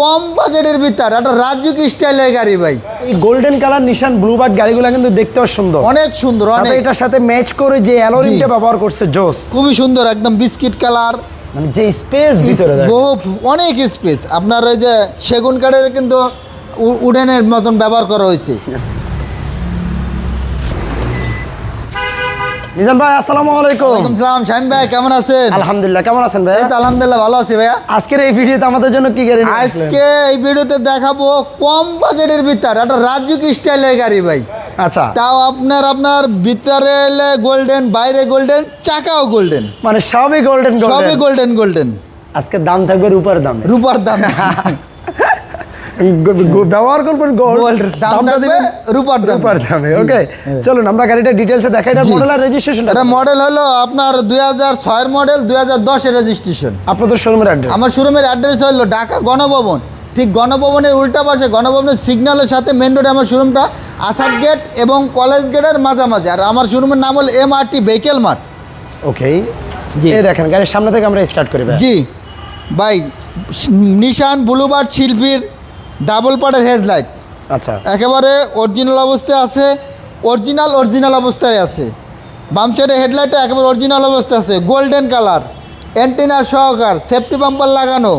কম বাজেটের ভিতর একটা রাজুকি স্টাইলের গাড়ি ভাই। এই golden colour Nissan Blue Bird গাড়িগুলো কিন্তু দেখতেও সুন্দর। অনেক সুন্দর অনেক। এটার সাথে ম্যাচ করে যে অ্যালোরিংটা ব্যবহার করছে জোস খুবই সুন্দর একদম বিস্কিট কালার মানে যে স্পেস ভিতরে। বহু অনেক স্পেস আপনার ওই যে সেগুন কাঠের কিন্তু উডেনের মতন ব্যবহার করা হয়েছে। মিজান ভাই আসসালামু আলাইকুম। ওয়ালাইকুম সালাম শাহিম ভাই কেমন আছেন? আলহামদুলিল্লাহ কেমন আছেন ভাই? তো আলহামদুলিল্লাহ ভালো আছি ভাইয়া। আজকের এই ভিডিওতে আমাদের জন্য কি গাড়ি আজকে এই ভিডিওতে দেখাবো কম বাজেটের ভিতর একটা রাজুকি স্টাইলের গাড়ি ভাই। আচ্ছা। তাও আপনার আপনার ভিতরে গোল্ডেন বাইরে গোল্ডেন চাকাও গোল্ডেন। মানে সবই গোল্ডেন সবই গোল্ডেন গোল্ডেন আজকে দাম থাকবে রূপার দাম। রূপার দাম। ব্যবহার করবেন গোল্ড গোল্ড দাম দামটা দিবেন? রূপার দাম। রূপার দামে ওকে চলুন আমরা গাড়িটা ডিটেলসে দেখাই। এটা মডেল আর রেজিস্ট্রেশন এটা মডেল হলো আপনার দুই হাজার ছয়ের মডেল দুই হাজার দশের রেজিস্ট্রেশন আপনাদের শোরুমের অ্যাড্রেস আমার শোরুমের অ্যাড্রেস হলো ঢাকা গণভবন। ঠিক গণভবনের উল্টা পাশে গণভবনের সিগন্যালের সাথে মেন রোডে আমার শোরুমটা আসাদ গেট এবং কলেজ গেটের মাঝামাঝি। আর আমার শোরুমের নাম হলো M R T vehicle mart okay জি। দেখেন গাড়ির সামনে থেকে আমরা স্টার্ট করি জি। ভাই নিশান ব্লুবার্ড শিল্পীর ডাবল পার্টের হেডলাইট। আচ্ছা। একেবারে অরিজিনাল অবস্থায় আছে অরিজিনাল অরিজিনাল অবস্থায় আছে। বাম সাইডে হেডলাইটটা একেবারে অরিজিনাল অবস্থায় আছে গোল্ডেন কালার অ্যান্টেনা সহকার সেফটি বাম্পার লাগানো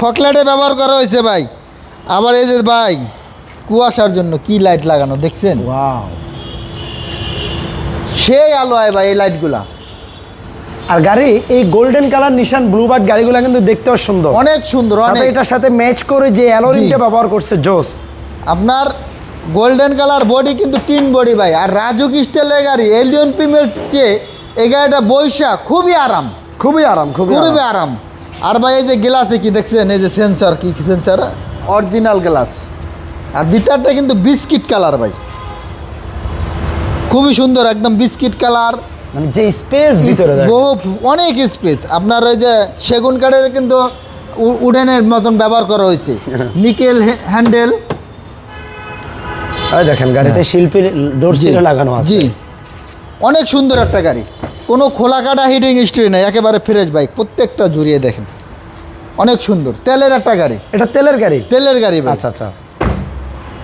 ফকলাইটে ব্যবহার করা হয়েছে ভাই। আবার এই যে ভাই কুয়াশার জন্য কি লাইট লাগানো দেখছেন? সেই আলো হয় ভাই এই লাইটগুলা আর গাড়ি এই golden colour Nissan blue Bluebird গাড়িগুলো কিন্তু দেখতেও সুন্দর। অনেক সুন্দর অনেক। এটার সাথে ম্যাচ করে যে অ্যালোরিংটা জি। ব্যবহার করছে জোস আপনার গোল্ডেন কালার বডি কিন্তু তিন বডি ভাই। আর রাজুক স্টাইলের গাড়ি এলিয়ন প্রিমের চেয়ে এই গাড়িটা বৈশা খুবই আরাম। খুবই আরাম খুবই খুবই আরাম। আরাম। আর ভাই এই যে গ্লাসে কি দেখছেন? এই যে সেন্সর কি সেন্সর অরিজিনাল গ্লাস আর ভিতরটা কিন্তু বিস্কিট কালার ভাই। খুবই সুন্দর একদম বিস্কিট কালার মানে যে স্পেস ভিতরে বহু অনেক স্পেস আপনার ওই যে সেগুন কাঠের কিন্তু উডেনের মতন ব্যবহার করা হয়েছে। Nickel handle. দেখেন গাড়িতে শিল্পীর ডোরসিলও লাগানো আছে। জি। অনেক সুন্দর একটা গাড়ি। কোনো খোলা কাটা হিটিং হিস্ট্রি নেই একেবারে ফ্রেশ বাইক প্রত্যেকটা জুড়িয়ে দেখেন। অনেক সুন্দর। তেলের একটা গাড়ি। এটা তেলের গাড়ি? তেলের গাড়ি আচ্ছা আচ্ছা।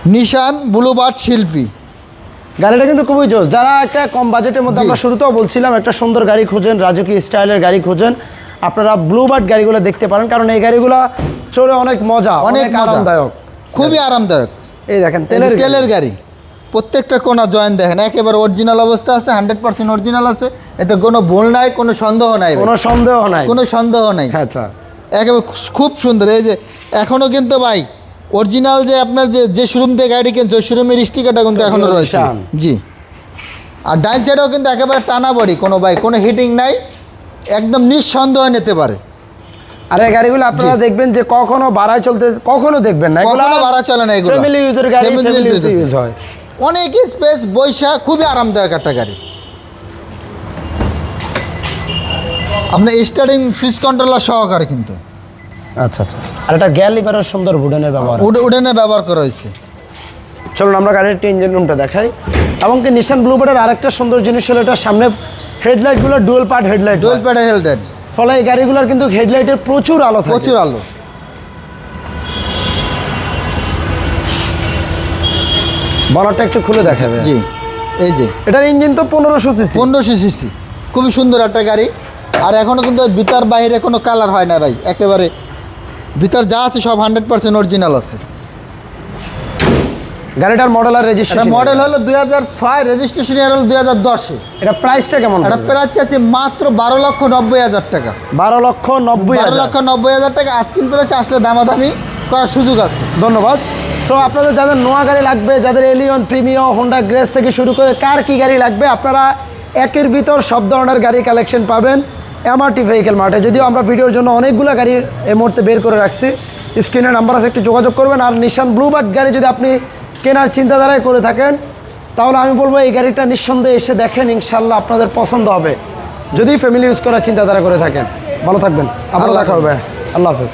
নিশান ব্লুবার্ড শিল্পী। গাড়িটা কিন্তু খুবই জোস যারা একটা কম বাজেটের মধ্যে। আমরা শুরুতেও বলছিলাম একটা সুন্দর গাড়ি খোঁজেন রাজকীয় স্টাইলের গাড়ি খোঁজেন আপনারা ব্লুবার্ড গাড়িগুলো দেখতে পারেন কারণ এই গাড়িগুলো চলে অনেক মজা অনেক আরামদায়ক। খুবই আরামদায়ক। এই দেখেন তেলের তেলের তেলের গাড়ি। প্রত্যেকটা কোনা জয়েন দেখেন একেবারে অরিজিনাল অবস্থা আছে হান্ড্রেড পার্সেন্ট অরিজিনাল আছে। এতে কোনো ভুল নাই কোনো সন্দেহ নাই কোনো সন্দেহ নাই। কোনো সন্দেহ নাই। আচ্ছা। একেবারে খুব সুন্দর। এই যে এখনও কিন্তু ভাই অরিজিনাল যে আপনার যে যে শোরুম থেকে গাড়ি কিনছে ওই শোরুমের স্টিকারটা কিন্তু এখনও রয়েছে। জি। আর ডাইন সাইডেও কিন্তু একেবারে টানা বডি কোনো ভাই কোনো হিটিং নাই একদম নিঃসন্দেহ নিতে পারে। আর এই গাড়িগুলো আপনারা দেখবেন যে কখনো বাড়ায় চলতে কখনো দেখবেন না কখনো ভাড়া চলে না এগুলো। ফ্যামিলি ইউজের গাড়ি ফ্যামিলি ইউজ হয়। অনেক স্পেস বৈশা খুবই আরামদায়ক একটা গাড়ি। আপনার স্টার্টিং সুইচ কন্ট্রোলার সহকারে কিন্তু। আচ্ছা আচ্ছা। আর এটা গ্যাল লিভারের সুন্দর বুডেনের ব্যবহার উড- উডেনে ব্যবহার করা হয়েছে। চলুন আমরা গাড়ির একটি ইঞ্জিন রুমটা দেখাই। এবং কি নিশান ব্লুবার্ডের আরেকটা সুন্দর জিনিস হলো এটা সামনে হেডলাইটগুলো ডুয়েল পার্ট হেডলাইট ডুয়েল প্যাডের হেলডেড ফলে এই গাড়িগুলোর কিন্তু হেডলাইটের প্রচুর আলো থাকে। প্রচুর আলো। বনারটা একটু খুলে দেখাবে। জি এই যে। এটার ইঞ্জিন তো পনেরোশো সিসি পনেরোশো সিসি খুবই সুন্দর একটা গাড়ি। আর এখনও কিন্তু ভিতর বাইরে কোনো কালার হয় না ভাই। একেবারে ভিতর যা আছে সব হান্ড্রেড পার্সেন্ট অরিজিনাল আছে। গাড়িটার মডেল আর রেজিস্ট্রেশন মডেল হলো দুই হাজার ছয় রেজিস্ট্রেশন ইয়ার হলো দুই হাজার দশে। এটা প্রাইসটা কেমন এটা প্রাইস আছে মাত্র বারো লক্ষ নব্বই হাজার টাকা। বারো লক্ষ নব্বই বারো লক্ষ নব্বই হাজার টাকা আজকিন প্রাইসে আসলে দামাদামি করার সুযোগ আছে। ধন্যবাদ। সো আপনাদের যাদের নোয়া গাড়ি লাগবে যাদের এলিয়ন প্রিমিয়ম হোন্ডা গ্রেস থেকে শুরু করে কার কি গাড়ি লাগবে আপনারা একের ভিতর সব ধরনের গাড়ি কালেকশন পাবেন। এমআরটি ভেহিকেল মার্টে যদিও আমরা ভিডিওর জন্য অনেকগুলো গাড়ি এই মুহূর্তে বের করে রাখছি। স্ক্রিনে নাম্বার আছে একটু যোগাযোগ করবেন। আর নিশান ব্লুবার্ড গাড়ি যদি আপনি কেনার চিন্তাধারায় করে থাকেন তাহলে আমি বলব এই গাড়িটা নিঃসন্দেহে এসে দেখেন ইনশাল্লাহ আপনাদের পছন্দ হবে। যদি ফ্যামিলি ইউজ করার চিন্তাধারা করে থাকেন। ভালো থাকবেন। আবার দেখা হবে। আল্লাহ হাফেজ।